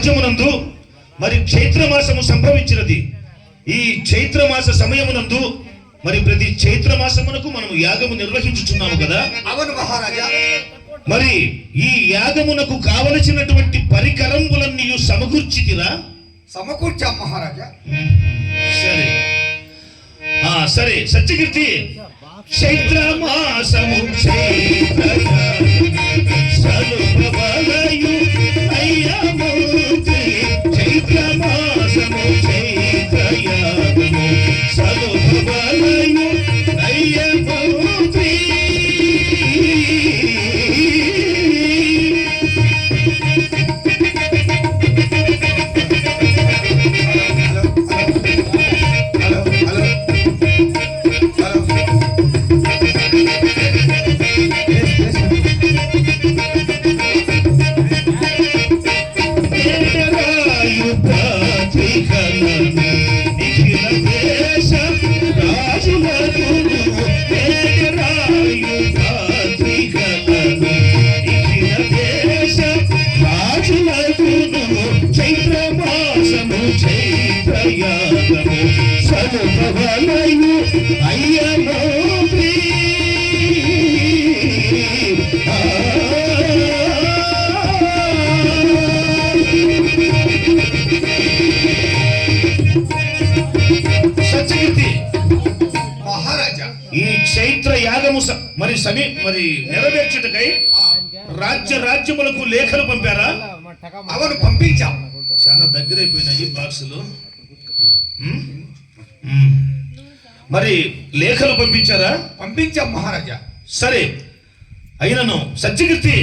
రాజ్యమునందు మరి చైత్రమాసము సంభవించినది. ఈ చైత్రమాస సమయమునందు మరి ప్రతి చైత్రమాసమునకు మనము యాగము నిర్వహించుచున్నాము కదా? అవును మహారాజా. మరి ఈ యాగమునకు కావలసినటువంటి పరికరములన్నీ సమకూర్చితిరా? సమకూర్చాం మహారాజా. సరే. ఆ సరే సత్యకీర్తి. చైత్రమాసము సలుపవలయు అయ్యమో మహారాజా. ఈ చైత్ర యాగము మరి సమీ మరి నెరవేర్చుటకై రాజ్య రాజ్యములకు లేఖలు పంపారా? అవును పంపించాం. చాలా దగ్గరైపోయినాయి బాక్సులు ఉమ్? ఉమ్. మరి లేఖలు పంపించారా? పంపించాం మహారాజా. సరే. అయినను సత్యకీర్తి